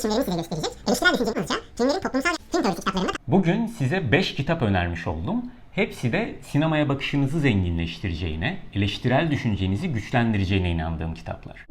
Filmlerini size gösterecek. Eleştirel düşüncenin anlatacağı filmlerin toplumsal ve teorisi kitaplarında Bugün size 5 kitap önermiş oldum. Hepsi de sinemaya bakışınızı zenginleştireceğine, eleştirel düşüncenizi güçlendireceğine inandığım kitaplar.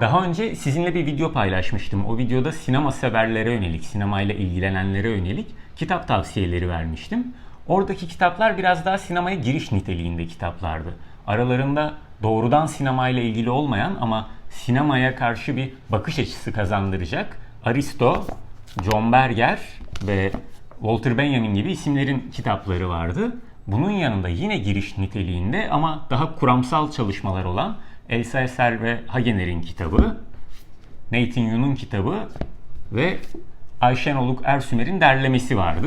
Daha önce sizinle bir video paylaşmıştım. O videoda sinema severlere yönelik, sinemayla ilgilenenlere yönelik kitap tavsiyeleri vermiştim. Oradaki kitaplar biraz daha sinemaya giriş niteliğinde kitaplardı. Aralarında doğrudan sinemayla ilgili olmayan ama sinemaya karşı bir bakış açısı kazandıracak Aristo, John Berger ve Walter Benjamin gibi isimlerin kitapları vardı. Bunun yanında yine giriş niteliğinde ama daha kuramsal çalışmalar olan Elsa Eser ve Hagener'in kitabı, Nathan Yu'nun kitabı ve Ayşen Oluk Ersümer'in derlemesi vardı.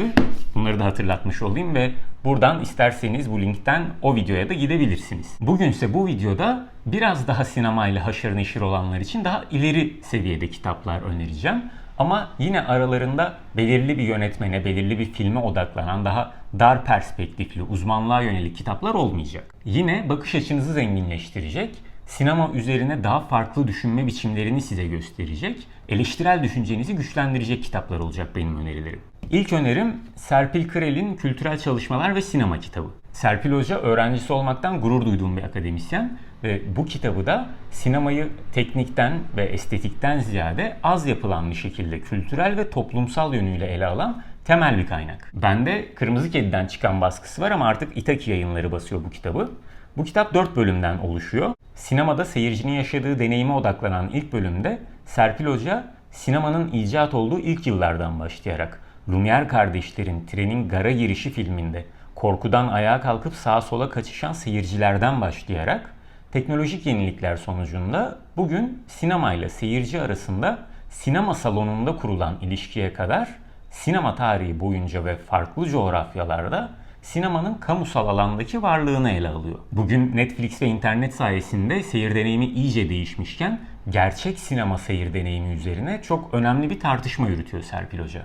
Bunları da hatırlatmış olayım ve buradan isterseniz bu linkten o videoya da gidebilirsiniz. Bugün ise bu videoda biraz daha sinemayla haşır neşir olanlar için daha ileri seviyede kitaplar önereceğim. Ama yine aralarında belirli bir yönetmene, belirli bir filme odaklanan daha dar perspektifli, uzmanlığa yönelik kitaplar olmayacak. Yine bakış açınızı zenginleştirecek, sinema üzerine daha farklı düşünme biçimlerini size gösterecek, eleştirel düşüncenizi güçlendirecek kitaplar olacak benim önerilerim. İlk önerim Serpil Kırel'in Kültürel Çalışmalar ve Sinema kitabı. Serpil Hoca öğrencisi olmaktan gurur duyduğum bir akademisyen ve bu kitabı da sinemayı teknikten ve estetikten ziyade az yapılan bir şekilde kültürel ve toplumsal yönüyle ele alan temel bir kaynak. Bende Kırmızı Kedi'den çıkan baskısı var ama artık Itaki yayınları basıyor bu kitabı. Bu kitap 4 bölümden oluşuyor. Sinemada seyircinin yaşadığı deneyime odaklanan ilk bölümde Serpil Hoca sinemanın icat olduğu ilk yıllardan başlayarak Lumière kardeşlerin trenin gara girişi filminde korkudan ayağa kalkıp sağa sola kaçışan seyircilerden başlayarak teknolojik yenilikler sonucunda bugün sinema ile seyirci arasında sinema salonunda kurulan ilişkiye kadar sinema tarihi boyunca ve farklı coğrafyalarda sinemanın kamusal alandaki varlığını ele alıyor. Bugün Netflix ve internet sayesinde seyir deneyimi iyice değişmişken gerçek sinema seyir deneyimi üzerine çok önemli bir tartışma yürütüyor Serpil Hoca.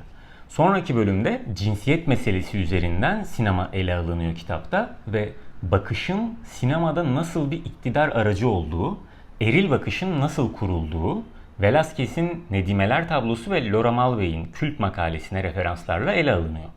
Sonraki bölümde cinsiyet meselesi üzerinden sinema ele alınıyor kitapta ve bakışın sinemada nasıl bir iktidar aracı olduğu, eril bakışın nasıl kurulduğu, Velázquez'in Nedimeler tablosu ve Laura Mulvey'in kült makalesine referanslarla ele alınıyor.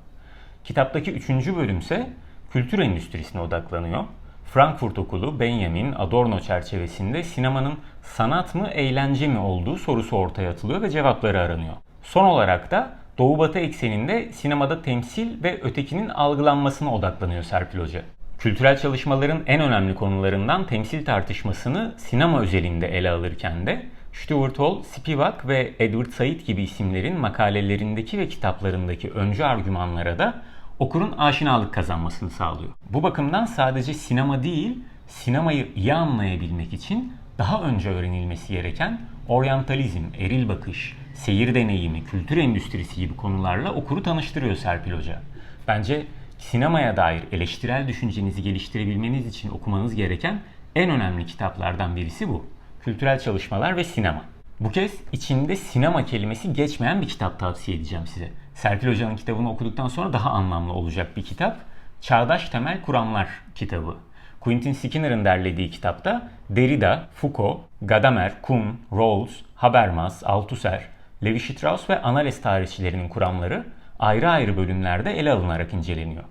Kitaptaki üçüncü bölümse kültür endüstrisine odaklanıyor. Frankfurt Okulu, Benjamin, Adorno çerçevesinde sinemanın sanat mı, eğlence mi olduğu sorusu ortaya atılıyor ve cevapları aranıyor. Son olarak da Doğu Batı ekseninde sinemada temsil ve ötekinin algılanmasına odaklanıyor Serpil Hoca. Kültürel çalışmaların en önemli konularından temsil tartışmasını sinema özelinde ele alırken de Stuart Hall, Spivak ve Edward Said gibi isimlerin makalelerindeki ve kitaplarındaki öncü argümanlara da okurun aşinalık kazanmasını sağlıyor. Bu bakımdan sadece sinema değil, sinemayı iyi anlayabilmek için daha önce öğrenilmesi gereken oryantalizm, eril bakış, seyir deneyimi, kültür endüstrisi gibi konularla okuru tanıştırıyor Serpil Hoca. Bence sinemaya dair eleştirel düşüncenizi geliştirebilmeniz için okumanız gereken en önemli kitaplardan birisi bu. Kültürel çalışmalar ve sinema. Bu kez içinde sinema kelimesi geçmeyen bir kitap tavsiye edeceğim size. Serpil Hoca'nın kitabını okuduktan sonra daha anlamlı olacak bir kitap. Çağdaş Temel Kuramlar kitabı. Quentin Skinner'ın derlediği kitapta Derrida, Foucault, Gadamer, Kuhn, Rawls, Habermas, Althusser, Levi-Strauss ve Anales tarihçilerinin kuramları ayrı ayrı bölümlerde ele alınarak inceleniyor.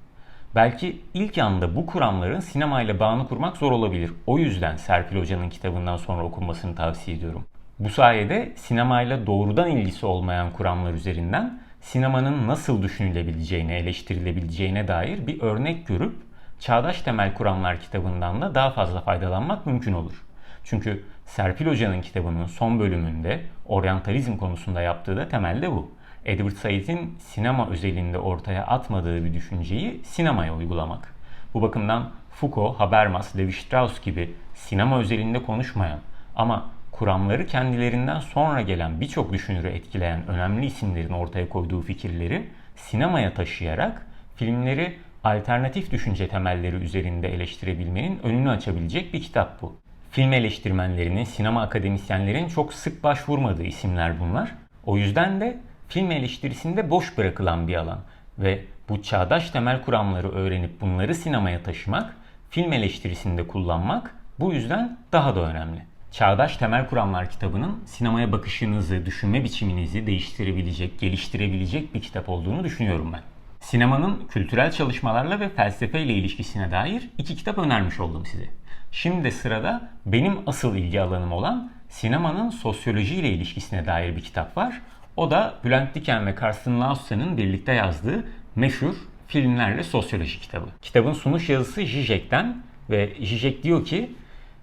Belki ilk anda bu kuramların sinemayla bağını kurmak zor olabilir. O yüzden Serpil Hoca'nın kitabından sonra okunmasını tavsiye ediyorum. Bu sayede sinemayla doğrudan ilgisi olmayan kuramlar üzerinden sinemanın nasıl düşünülebileceğine, eleştirilebileceğine dair bir örnek görüp Çağdaş Temel Kuramlar kitabından da daha fazla faydalanmak mümkün olur. Çünkü Serpil Hoca'nın kitabının son bölümünde oryantalizm konusunda yaptığı da temelde bu. Edward Said'in sinema özelinde ortaya atmadığı bir düşünceyi sinemaya uygulamak. Bu bakımdan Foucault, Habermas, Levi-Strauss gibi sinema özelinde konuşmayan ama kuramları kendilerinden sonra gelen birçok düşünürü etkileyen önemli isimlerin ortaya koyduğu fikirleri sinemaya taşıyarak filmleri alternatif düşünce temelleri üzerinde eleştirebilmenin önünü açabilecek bir kitap bu. Film eleştirmenlerinin, sinema akademisyenlerin çok sık başvurmadığı isimler bunlar. O yüzden de film eleştirisinde boş bırakılan bir alan ve bu çağdaş temel kuramları öğrenip bunları sinemaya taşımak, film eleştirisinde kullanmak bu yüzden daha da önemli. Çağdaş Temel Kuramlar kitabının sinemaya bakışınızı, düşünme biçiminizi değiştirebilecek, geliştirebilecek bir kitap olduğunu düşünüyorum ben. Sinemanın kültürel çalışmalarla ve felsefeyle ilişkisine dair iki kitap önermiş oldum size. Şimdi de sırada benim asıl ilgi alanım olan sinemanın sosyolojiyle ilişkisine dair bir kitap var. O da Bülent Diken ve Karsten Laussa'nın birlikte yazdığı meşhur Filmlerle Sosyoloji kitabı. Kitabın sunuş yazısı Zizek'ten ve Zizek diyor ki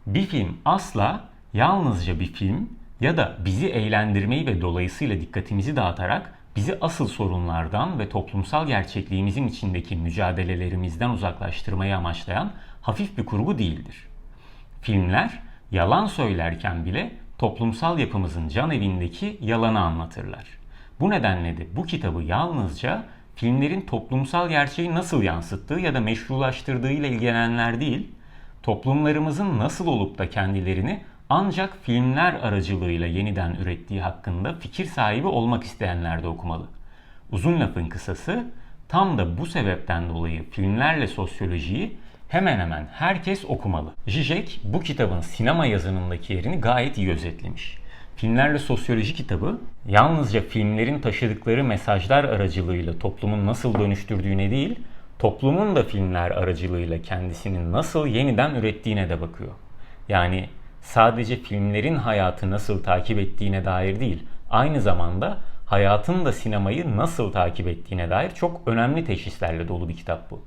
bir film asla yalnızca bir film ya da bizi eğlendirmeyi ve dolayısıyla dikkatimizi dağıtarak bizi asıl sorunlardan ve toplumsal gerçekliğimizin içindeki mücadelelerimizden uzaklaştırmayı amaçlayan hafif bir kurgu değildir. Filmler yalan söylerken bile toplumsal yapımızın can evindeki yalanı anlatırlar. Bu nedenle de bu kitabı yalnızca filmlerin toplumsal gerçeği nasıl yansıttığı ya da meşrulaştırdığı ile ilgilenenler değil, toplumlarımızın nasıl olup da kendilerini ancak filmler aracılığıyla yeniden ürettiği hakkında fikir sahibi olmak isteyenler de okumalı. Uzun lafın kısası, tam da bu sebepten dolayı filmlerle sosyolojiyi hemen hemen herkes okumalı. Zizek bu kitabın sinema yazınındaki yerini gayet iyi özetlemiş. Filmlerle Sosyoloji kitabı yalnızca filmlerin taşıdıkları mesajlar aracılığıyla toplumun nasıl dönüştürdüğüne değil, toplumun da filmler aracılığıyla kendisini nasıl yeniden ürettiğine de bakıyor. Yani sadece filmlerin hayatı nasıl takip ettiğine dair değil, aynı zamanda hayatın da sinemayı nasıl takip ettiğine dair çok önemli teşhislerle dolu bir kitap bu.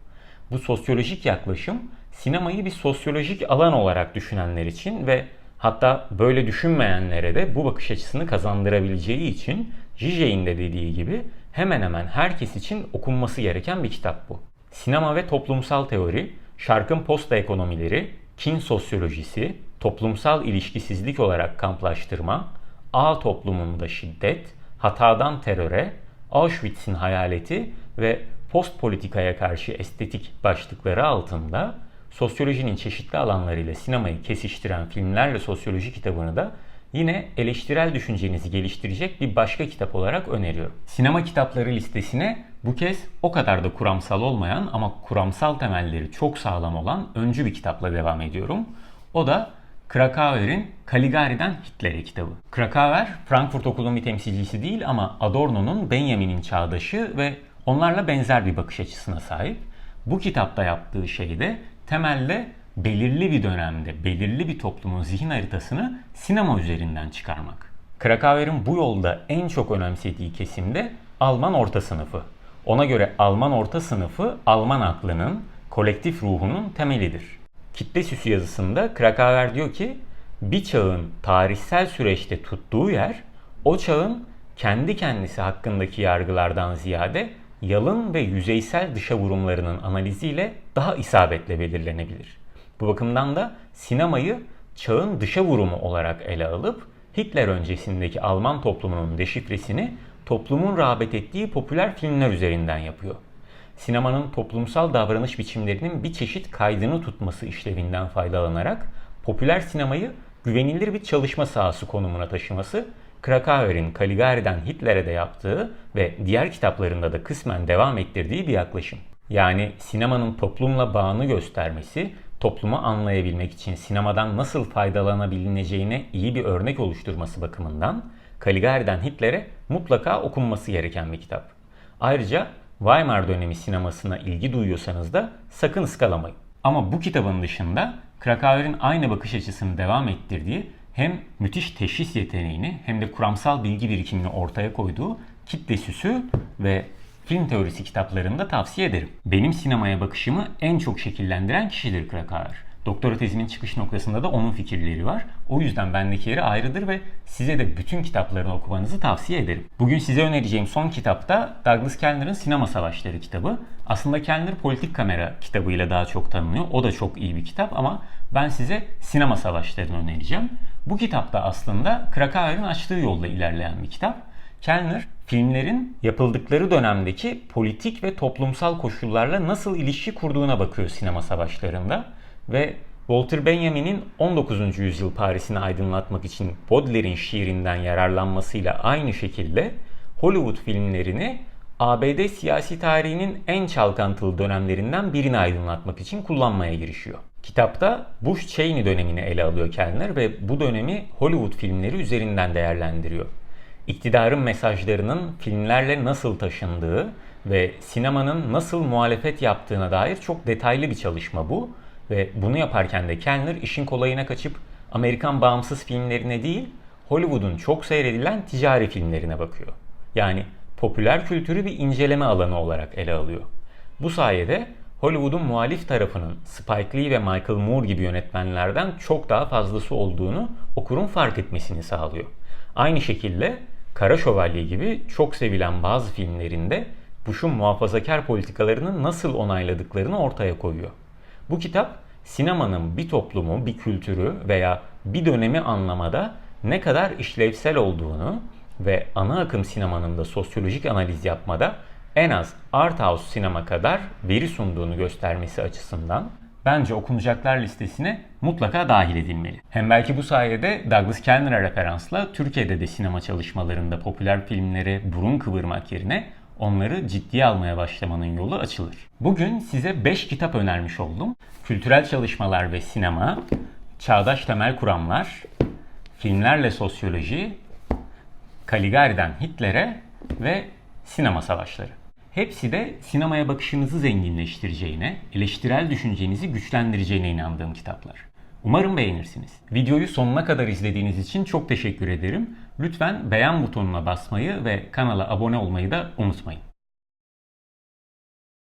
Bu sosyolojik yaklaşım sinemayı bir sosyolojik alan olarak düşünenler için ve hatta böyle düşünmeyenlere de bu bakış açısını kazandırabileceği için Zizek'in de dediği gibi hemen hemen herkes için okunması gereken bir kitap bu. Sinema ve toplumsal teori, şarkın posta ekonomileri, kin sosyolojisi, toplumsal ilişkisizlik olarak kamplaştırma, ağ toplumunda şiddet, hatadan teröre, Auschwitz'in hayaleti ve post politikaya karşı estetik başlıkları altında sosyolojinin çeşitli alanlarıyla sinemayı kesiştiren filmlerle sosyoloji kitabını da yine eleştirel düşüncenizi geliştirecek bir başka kitap olarak öneriyorum. Sinema kitapları listesine bu kez o kadar da kuramsal olmayan ama kuramsal temelleri çok sağlam olan öncü bir kitapla devam ediyorum. O da Krakauer'in Caligari'den Hitler'e kitabı. Krakauer, Frankfurt Okulu'nun bir temsilcisi değil ama Adorno'nun Benjamin'in çağdaşı ve onlarla benzer bir bakış açısına sahip. Bu kitapta yaptığı şey de temelde belirli bir dönemde, belirli bir toplumun zihin haritasını sinema üzerinden çıkarmak. Krakauer'in bu yolda en çok önemsediği kesim de Alman orta sınıfı. Ona göre Alman orta sınıfı Alman aklının, kolektif ruhunun temelidir. Kitle süsü yazısında Krakauer diyor ki bir çağın tarihsel süreçte tuttuğu yer o çağın kendi kendisi hakkındaki yargılardan ziyade yalın ve yüzeysel dışa vurumlarının analiziyle daha isabetle belirlenebilir. Bu bakımdan da sinemayı çağın dışa vurumu olarak ele alıp Hitler öncesindeki Alman toplumunun deşifresini toplumun rağbet ettiği popüler filmler üzerinden yapıyor. Sinemanın toplumsal davranış biçimlerinin bir çeşit kaydını tutması işlevinden faydalanarak popüler sinemayı güvenilir bir çalışma sahası konumuna taşıması Krakauer'in Caligari'den Hitler'e de yaptığı ve diğer kitaplarında da kısmen devam ettirdiği bir yaklaşım. Yani sinemanın toplumla bağını göstermesi, toplumu anlayabilmek için sinemadan nasıl faydalanabileceğine iyi bir örnek oluşturması bakımından Caligari'den Hitler'e mutlaka okunması gereken bir kitap. Ayrıca Weimar dönemi sinemasına ilgi duyuyorsanız da sakın ıskalamayın. Ama bu kitabın dışında Krakauer'in aynı bakış açısını devam ettirdiği hem müthiş teşhis yeteneğini hem de kuramsal bilgi birikimini ortaya koyduğu kitle süsü ve film teorisi kitaplarını da tavsiye ederim. Benim sinemaya bakışımı en çok şekillendiren kişidir Krakauer. Doktora tezimin çıkış noktasında da onun fikirleri var. O yüzden bendeki yeri ayrıdır ve size de bütün kitaplarını okumanızı tavsiye ederim. Bugün size önereceğim son kitap da Douglas Kellner'ın Sinema Savaşları kitabı. Aslında Kellner Politik Kamera kitabıyla daha çok tanınıyor. O da çok iyi bir kitap ama ben size Sinema Savaşları'nı önereceğim. Bu kitapta aslında Krakauer'in açtığı yolda ilerleyen bir kitap. Kellner filmlerin yapıldıkları dönemdeki politik ve toplumsal koşullarla nasıl ilişki kurduğuna bakıyor sinema savaşlarında ve Walter Benjamin'in 19. yüzyıl Paris'ini aydınlatmak için Baudelaire'in şiirinden yararlanmasıyla aynı şekilde Hollywood filmlerini ABD siyasi tarihinin en çalkantılı dönemlerinden birini aydınlatmak için kullanmaya girişiyor. Kitapta Bush Cheney dönemini ele alıyor Kellner ve bu dönemi Hollywood filmleri üzerinden değerlendiriyor. İktidarın mesajlarının filmlerle nasıl taşındığı ve sinemanın nasıl muhalefet yaptığına dair çok detaylı bir çalışma bu. Ve bunu yaparken de Kellner işin kolayına kaçıp Amerikan bağımsız filmlerine değil, Hollywood'un çok seyredilen ticari filmlerine bakıyor. Yani popüler kültürü bir inceleme alanı olarak ele alıyor. Bu sayede Hollywood'un muhalif tarafının Spike Lee ve Michael Moore gibi yönetmenlerden çok daha fazlası olduğunu okurun fark etmesini sağlıyor. Aynı şekilde Kara Şövalye gibi çok sevilen bazı filmlerinde Bush'un muhafazakar politikalarını nasıl onayladıklarını ortaya koyuyor. Bu kitap sinemanın bir toplumu, bir kültürü veya bir dönemi anlamada ne kadar işlevsel olduğunu ve ana akım sinemanın da sosyolojik analiz yapmada en az art house sinema kadar veri sunduğunu göstermesi açısından bence okunacaklar listesine mutlaka dahil edilmeli. Hem belki bu sayede Douglas Kellner'a referansla Türkiye'de de sinema çalışmalarında popüler filmlere burun kıvırmak yerine onları ciddiye almaya başlamanın yolu açılır. Bugün size 5 kitap önermiş oldum. Kültürel çalışmalar ve sinema, çağdaş temel kuramlar, filmlerle sosyoloji, Caligari'den Hitler'e ve sinema savaşları. Hepsi de sinemaya bakışınızı zenginleştireceğine, eleştirel düşüncenizi güçlendireceğine inandığım kitaplar. Umarım beğenirsiniz. Videoyu sonuna kadar izlediğiniz için çok teşekkür ederim. Lütfen beğen butonuna basmayı ve kanala abone olmayı da unutmayın.